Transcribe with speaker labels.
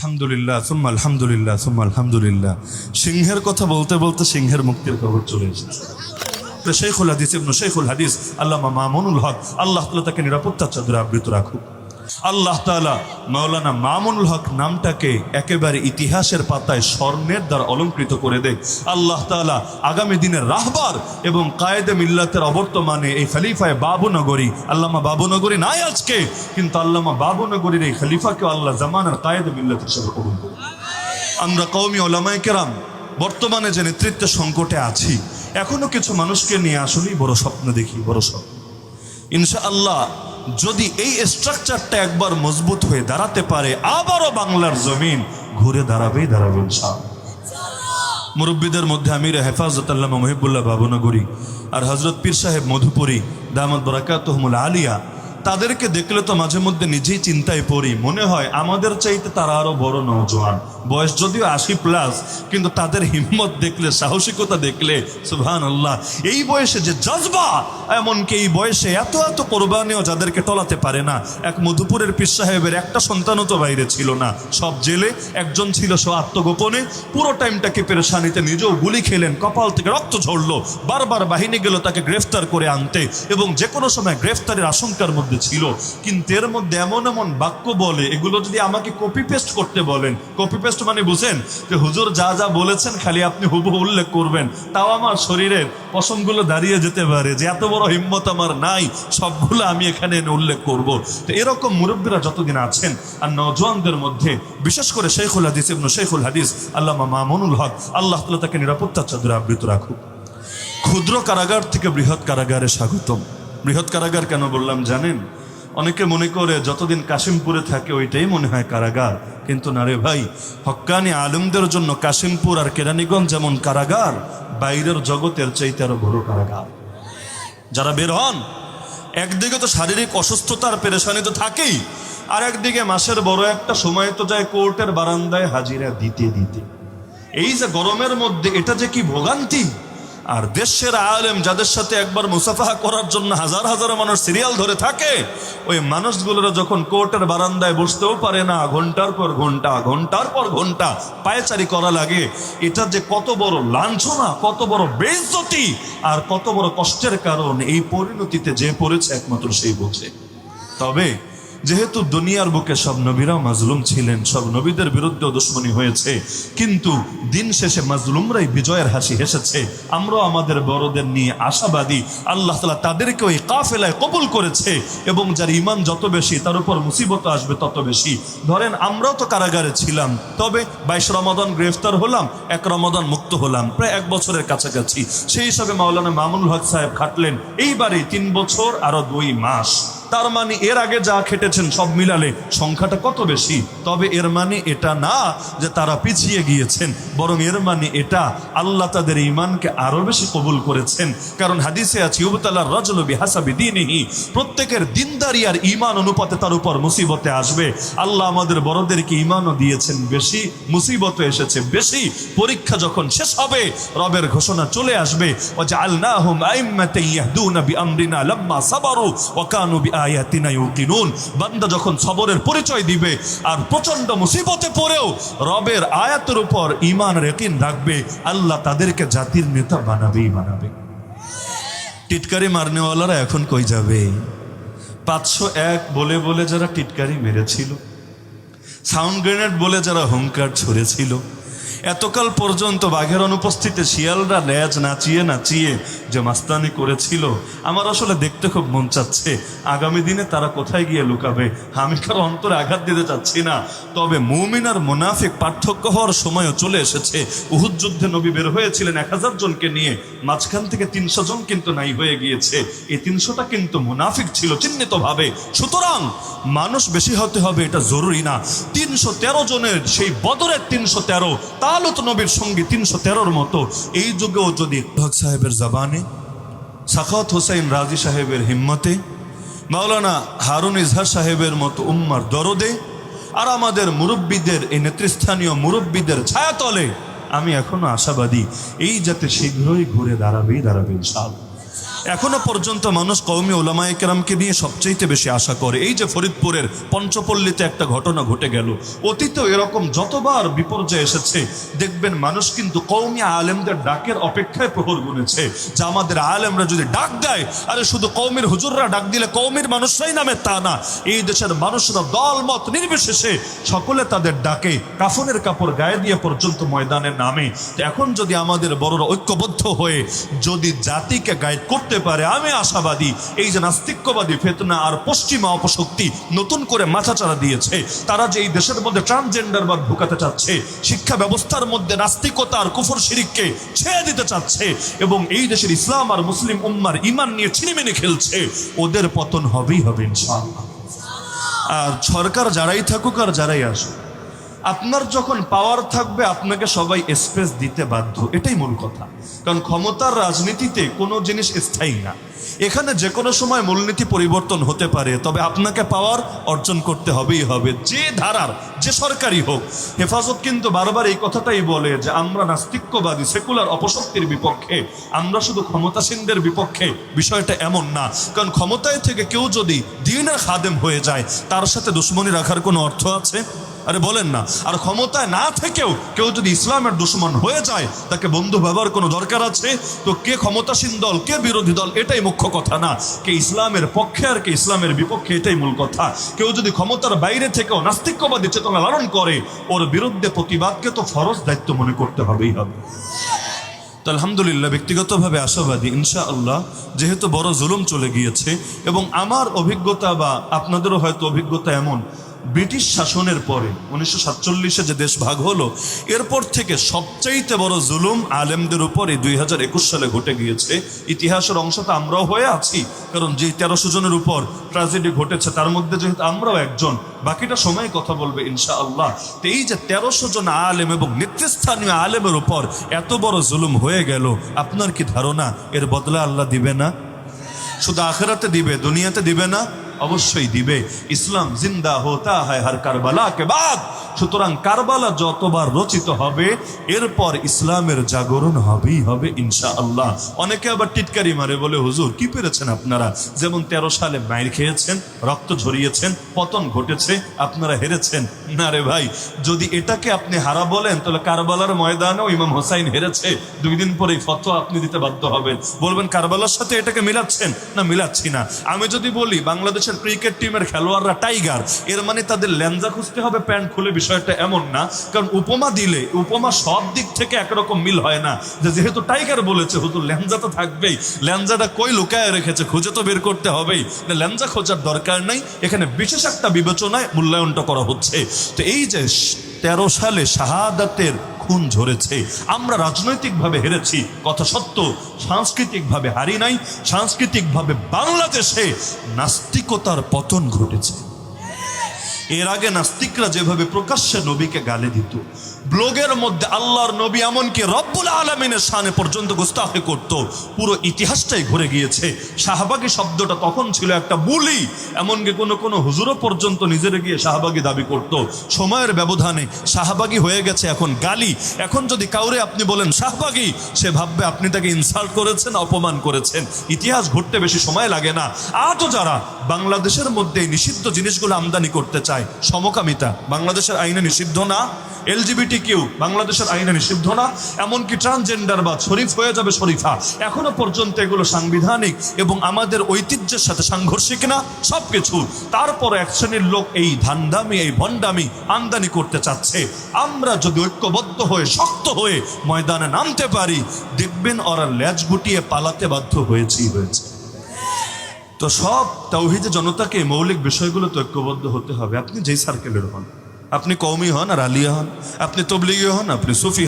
Speaker 1: আলহামদুলিল্লাহ, সুম্মা আলহামদুলিল্লাহ সুম্মা আলহামদুলিল্লাহ। সিংহের কথা বলতে বলতে সিংহের মুক্তির খবর চলে এসেছে। শেখুল হাদিস ইবনু শেখুল হাদিস, আল্লামা মামুনুল হক, আল্লাহ তাকে নিরাপত্তা চাদরে আবৃত রাখুক। আল্লাহ তাআলা মাওলানা মামুনুল হক নামটাকে একেবারে ইতিহাসের পাতায় স্বর্ণের দ্বারা অলঙ্কৃত করে দেয়। আল্লাহ তাআলা আগামী দিনের রাহবার এবং কায়েদে মিল্লাতের অবর্তমানে এই খলিফায় বাবুনগরী আল্লামা বাবুনগরী নাই আজকে, কিন্তু আল্লামা বাবুনগরীর এই খালিফাকে আল্লাহ জামানের কায়েদে মিল্লাত হিসেবে করুন। আমরা কৌমি ওলামায় কেরাম, বর্তমানে যে নেতৃত্ব সংকটে আছি, এখনও কিছু মানুষকে নিয়ে আসলেই বড় স্বপ্ন দেখি, বড় স্বপ্ন। ইনশাআল্লাহ যদি এই স্ট্রাকচারটা একবার মজবুত হয়ে দাঁড়াতে পারে, আবারও বাংলার জমিন ঘুরে দাঁড়াবেই দাঁড়াবে সাহ মুরব্বীদের মধ্যে আমির হেফাজত আল্লাহ মহিবুল্লাহ বাবনগরী আর হজরত পীর সাহেব মধুপুরী দামদ বরাকাতহমুল আলিয়া তাদেরকে দেখলে তো মাঝে মধ্যে নিজেই চিন্তায় পড়ি। মনে হয় আমাদের চাইতে তারা আরও বড় নৌজওয়ান বয়স যদিও আশি প্লাস, কিন্তু তাদের হিম্মত দেখলে, সাহসিকতা দেখলে সুবহান আল্লাহ এই বয়সে যে জজবা, এমনকি এই বয়সে এত এত কোরবানিও যাদেরকে টলাতে পারে না, এক মধুপুরের পীর সাহেবের একটা সন্তানও তো বাইরে ছিল না। সব জেলে একজন ছিল সে আত্মগোপনে, পুরো টাইমটাকে পেরেশানিতে নিজেও গুলি খেলেন, কপাল থেকে রক্ত ঝরলো, বারবার বাহিনী গেল তাকে গ্রেফতার করে আনতে এবং যে কোনো সময় গ্রেফতারের আশঙ্কার মধ্যে ছিল। কিন্তু এর মধ্যে এমন এমন বাক্য বলে, এগুলো যদি আমাকে কপি পেস্ট করতে বলেন কপি পেস্ট মানে বুঝেন যে হুজুর যা যা বলেছেন খালি আপনি হুবহু উল্লেখ করবেন। তাও আমার শরীরের পশমগুলো দাঁড়িয়ে যেতে পারে যে এত বড় হিম্মত আমার নাই, সবগুলো আমি এখানে এনে উল্লেখ করব। তো এরকম মুরব্বীরা যতদিন আছেন আর নজওয়ানদের মধ্যে, বিশেষ করে শেখুল হাদিস ইবনু শেখুল হাদিস, আল্লামা মামুনুল হক, আল্লাহ তাকে নিরাপত্তার চাদরে আবৃত রাখুক। ক্ষুদ্র কারাগার থেকে বৃহৎ কারাগারে স্বাগতম। বৃহৎ কারাগার কেন বললাম জানেন? অনেকে মনে করে যতদিন কাশিমপুরে থাকে ওইটাই মনে হয় কারাগার। কিন্তু না রে ভাই, হক্কানি আলমদের জন্য কাশিমপুর আর কেরানীগঞ্জ যেমন কারাগার, বাইরের জগতের চাইতে আরও বড় কারাগার। যারা বের হন, একদিকে তো শারীরিক অসুস্থতার পেরেশানি তো থাকেই, আর একদিকে মাসের বড় একটা সময় তো যায় কোর্টের বারান্দায় হাজিরা দিতে দিতে। এই যে গরমের মধ্যে এটা যে কি ভোগান্তি? আর দেশের আলেম যাদের সাথে একবার মুসাফাহা করার জন্য হাজার হাজার মানুষ সিরিয়াল ধরে থাকে, ওই মানুষগুলোরা যখন কোর্টের বারান্দায় বসতেও পারে না, ঘণ্টার পর ঘণ্টা, ঘণ্টার পর ঘণ্টা পায়চারি করা লাগে, এটা যে কত বড় লাঞ্ছনা, কত বড় বেইজ্জতি আর কত বড় কষ্টের কারণ, এই পরিণতিতে যে পড়েছে একমাত্র সেই বোঝে। তবে যেহেতু দুনিয়ার বুকে সব নবীরা মাজলুম ছিলেন, সব নবীদের বিরুদ্ধে দুশ্মনী হয়েছে। কিন্তু দিন শেষে মাজলুমরাই বিজয়ের হাসি হেসেছে। আমরাও আমাদের বড়দের নিয়ে আশাবাদী। আল্লাহ তালা তাদেরকে ওই কাফেলায় কবুল করেছে এবং যার ইমান যত বেশি, তার উপর মুসিবত আসবে তত বেশি। ধরেন, আমরাও তো কারাগারে ছিলাম, তবে বাইশ রমাদান গ্রেফতার হলাম, এক রমাদান মুক্ত হলাম, প্রায় এক বছরের কাছাকাছি। সেই হিসাবে মাওলানা মামুল হক সাহেব খাটলেন এইবারে তিন বছর আরও দুই মাস। তার মানে এর আগে যা খেটেছেন সব মিলালে সংখ্যাটা কত বেশি? তবে এর মানে এটা না যে তারা পিছিয়ে গিয়েছেন, বরং এর মানে এটা আল্লাহ তাদের ইমানকে আরও বেশি কবুল করেছেন। কারণ হাদিসে আছে ইউবতাল্লাহ রজলবি হাসাবি দিনহি, প্রত্যেকের দিনদারি আর ইমান অনুপাতে তার উপর মুসিবতে আসবে। আল্লাহ আমাদের বড়দেরকে ইমানও দিয়েছেন বেশি মুসিবত এসেছে বেশি। পরীক্ষা যখন শেষ হবে, রবের ঘোষণা চলে আসবে ও যে আল্লাহ বিআমরিনা লাম্মা সাবারু, ওয়া কানু বিআয়াতিনা ইউকিনুন বান্দা যখন সবরের পরিচয় দিবে আর প্রচণ্ড মুসিবতে পড়েও রবের আয়াতের উপর ঈমান আর ইয়াকিন রাখবে, আল্লাহ তাদেরকে জাতির নেতা বানাবেই বানাবে। টিটকারি মারনেওয়ালারা এখন কই যাবে? পাঁচশো এক বলে বলে যারা টিটকারি মেরেছিল, সাউন্ড গ্রেনেড বলে যারা হুঙ্কার ছুঁড়েছিল এতকাল পর্যন্ত বাঘের অনুপস্থিতিতে শিয়ালরা ল্যাজ নাচিয়ে নাচিয়ে যে মাস্তানি করেছিল, আমার আসলে দেখতে খুব মন চাচ্ছে। আগামী দিনে তারা কোথায় গিয়ে লুকাবে? আমি কারও অন্তরে আঘাত দিতে চাচ্ছি না। তবে মুমিন আর মুনাফিক পার্থক্য হওয়ার সময়ও চলে এসেছে। উহুদ যুদ্ধে নবী বের হয়েছিলেন এক হাজার জনকে নিয়ে। মাঝখান থেকে তিনশো জন কিন্তু নাই হয়ে গিয়েছে। এই তিনশোটা কিন্তু মুনাফিক ছিল চিহ্নিত ভাবে সুতরাং মানুষ বেশি হতে হবে এটা জরুরি না। তিনশো তেরো জনের সেই বদরের তিনশো তেরো তালত নবীর সঙ্গে তিনশো তেরোর মতো, এই যুগেও যদি হক সাহেবের জবানে সাখাত হোসেন রাজি সাহেবের হিম্মতে, মাওলানা হারুন ইজহার সাহেবের মতো উম্মার দরদে, আর আমাদের মুরব্বীদের, এই নেতৃস্থানীয় মুরব্বীদের ছায়াতলে, আমি এখনও আশাবাদী, এই যাতে শীঘ্রই ঘুরে দাঁড়াবেই দাঁড়াবে ইনশাআল্লাহ। এখনও পর্যন্ত মানুষ কৌমি ওলামায় কেরামকে নিয়ে সবচেয়ে বেশি আশা করে। এই যে ফরিদপুরের পঞ্চপল্লীতে একটা ঘটনা ঘটে গেল। অতীতেও এরকম যতবার বিপর্যয় এসেছে, দেখবেন মানুষ কিন্তু কৌমি আলেমদের ডাকের অপেক্ষায় প্রহর গুনেছে। যে আমাদের আলেমরা যদি ডাক দেয়, আরে শুধু কৌমির হুজুররা ডাক দিলে কৌমির মানুষরাই নামে তা না। এই দেশের মানুষরা দল মত নির্বিশেষে সকলে তাদের ডাকে, কাফনের কাপড় গায়ে দিয়ে পর্যন্ত ময়দানে নামে। এখন যদি আমাদের বড়রা ঐক্যবদ্ধ হয়ে যদি জাতিকে গাইড করতে পারে, আমি আশাবাদী। এই যে নাস্তিক্যবাদী ফেতনা আর পশ্চিমা অপশক্তি নতুন করে মাথাচাড়া দিয়েছে, তারা যে এই দেশের মধ্যে ট্রান্সজেন্ডার বা ঢুকাতে চাচ্ছে, শিক্ষা ব্যবস্থার মধ্যে নাস্তিকতা আর কুফর শিরিককে ছেড়ে দিতে চাচ্ছে, এবং এই দেশের ইসলাম আর মুসলিম উম্মার ইমান নিয়ে ছিনিমিনি খেলছে, ওদের পতন হবেই হবে ইনশাআল্লাহ। আর সরকার যারাই থাকুক আর যারাই আসুক আপনার যখন পাওয়ার থাকবে, আপনাকে সবাই স্পেস দিতে বাধ্য। এটাই মূল কথা। কারণ ক্ষমতার রাজনীতিতে কোনো জিনিস স্থায়ী না। এখানে যে কোনো সময় মূলনীতি পরিবর্তন হতে পারে, তবে আপনাকে পাওয়ার অর্জন করতে হবেই হবে। যে ধারার, যে সরকারি হোক, হেফাজত কিন্তু বারবার এই কথাটাই বলে যে আমরা নাস্তিক্যবাদী সেকুলার অপশক্তির বিপক্ষে, আমরা শুধু ক্ষমতাসীনদের বিপক্ষে, বিষয়টা এমন না। কারণ ক্ষমতায় থেকে কেউ যদি দিনের খাদেম হয়ে যায়, তার সাথে দুশ্মনী রাখার কোনো অর্থ আছে? আরে বলেন না, আর ক্ষমতায় না থেকেও কেউ যদি ইসলামের দুশ্মন হয়ে যায়, তাকে বন্ধু ব্যবহার কোনো দরকার আছে? তো কে ক্ষমতাসীন দল, কে বিরোধী দল, এটাই মুখ্য কথা না। কে ইসলামের পক্ষে আর কে ইসলামের বিপক্ষে, এটাই মূল কথা। কেউ যদি ক্ষমতার বাইরে থেকেও নাস্তিক্যবাদী চেতনা লালন করে, ওর বিরুদ্ধে প্রতিবাদকে তো ফরজ দায়িত্ব মনে করতে হবেই হবে। তো আলহামদুলিল্লাহ, ব্যক্তিগতভাবে আশাবাদী ইনশা আল্লাহ যেহেতু বড় জুলুম চলে গিয়েছে, এবং আমার অভিজ্ঞতা বা আপনাদেরও হয়তো অভিজ্ঞতা এমন ব্রিটিশ শাসনের পরে উনিশশো সাতচল্লিশে যে দেশ ভাগ হলো, এরপর থেকে সবচাইতে বড় জুলুম আলেমদের উপরে দুই হাজার একুশ সালে ঘটে গিয়েছে। ইতিহাসের অংশ তো আমরাও হয়ে আছি, কারণ যে তেরোশো জনের উপর ট্রাজেডি ঘটেছে, তার মধ্যে যেহেতু আমরাও একজন, বাকিটা সময় কথা বলবে ইনশা আল্লাহ এই যে তেরোশো জন আলেম এবং নেতৃস্থানীয় আলেমের উপর এত বড় জুলুম হয়ে গেল, আপনার কি ধারণা? এর বদলা আল্লাহ দিবে না? শুধু আখেরাতে দিবে, দুনিয়াতে দিবে না? অবশ্যই দিবে। ইসলাম জিন্দা হোতা হয় হর কারবালা কে বাদ। সুতরাং কারবালা যতবার রচিত হবে, এরপর ইসলামের জাগরণ হবেই হবে ইনশা আল্লাহ অনেকে আবার টিটকারি মারে, বলে, হুজুর, কি পেরেছেন আপনারা? যেমন তেরো সালে মাইর খেয়েছেন, রক্ত ঝরিয়েছেন, পতন ঘটেছে, আপনারা হেরেছেন। না রে ভাই, যদি এটাকে আপনি হারা বলেন, তাহলে কারবালার ময়দানেও ইমাম হোসাইন হেরেছে। দুই দিন পরে ফতোয়া আপনি দিতে বাধ্য হবেন। বলবেন, কারবালার সাথে এটাকে মিলাচ্ছেন? না, মিলাচ্ছি না। আমি যদি বলি, বাংলাদেশের ক্রিকেট টিমের খেলোয়াড়রা টাইগার, এর মানে তাদের ল্যাঞ্জা খুঁজতে হবে, প্যান্ট খুলে বিষয়টা এমন না, কারণ উপমা দিলে, উপমা সব দিক থেকে একরকম মিল হয় না। যে যেহেতু টাইগার বলেছে, হুজুর ল্যাঞ্জা তো থাকবেই। ল্যাঞ্জাটা কই লুকায় রেখেছে, খুঁজে তো বের করতে হবেই। না ল্যাঞ্জা খোঁজার দরকার নাই। এখানে বিশেষ একটা বিবেচনায় মূল্যায়নটা করা হচ্ছে। তো এই যে তেরো সালে শাহাদাতের খুন ঝরেছে, আমরা রাজনৈতিকভাবে হেরেছি, কথা সত্য, সাংস্কৃতিকভাবে হারি নাই, সাংস্কৃতিকভাবে বাংলাদেশে নাস্তিকতার পতন ঘটেছে। এর আগে নাস্তিকরা যেভাবে প্রকাশ্যে নবীকে গালে দিত ব্লগের মধ্যে আল্লাহর নবী এমনকি রব্বুল আলমিনের সানে পর্যন্ত গোস্তাফে করত। পুরো ইতিহাসটাই ঘুরে গিয়েছে। শাহবাগী শব্দটা তখন ছিল একটা বুলি। এমনকি কোনো কোনো হুজুরও পর্যন্ত নিজের গিয়ে শাহবাগী দাবি করত। সময়ের ব্যবধানে শাহবাগী হয়ে গেছে এখন গালি। এখন যদি কাউরে আপনি বলেন, শাহবাগী সে ভাববে আপনি তাকে ইনসাল্ট করেছেন, অপমান করেছেন। ইতিহাস ঘটতে বেশি সময় লাগে না। আজও যারা বাংলাদেশের মধ্যে নিষিদ্ধ জিনিসগুলো আমদানি করতে চায়, সমকামিতা, বাংলাদেশের আইনে নিষিদ্ধ না, এলজিবিটি কিউ বাংলাদেশের আইনে নিষিদ্ধ না, এমনকি ট্রান্সজেন্ডার বা শরীফ হয়ে যাবে শরীফা। এখনও পর্যন্ত এগুলো সাংবিধানিক এবং আমাদের ঐতিহ্যের সাথে সাংঘর্ষিক না, সবকিছু। তারপর এক শ্রেণির লোক এই ধান্দামি, এই ভণ্ডামি আমদানি করতে চাচ্ছে। আমরা যদি ঐক্যবদ্ধ হয়ে, শক্ত হয়ে ময়দানে নামতে পারি, দেখবেন ওরা ল্যাজ গুটিয়ে পালাতে বাধ্য হয়েছেই হয়েছে। তো সব তৌহিদে জনতাকে মৌলিক বিষয়গুলো তো ঐক্যবদ্ধ হতে হবে। আপনি যেই সার্কেলের হন। আপনি কৌমি হন আর আলিয়া হন আপনি তবলিগি হন আপনি সুফি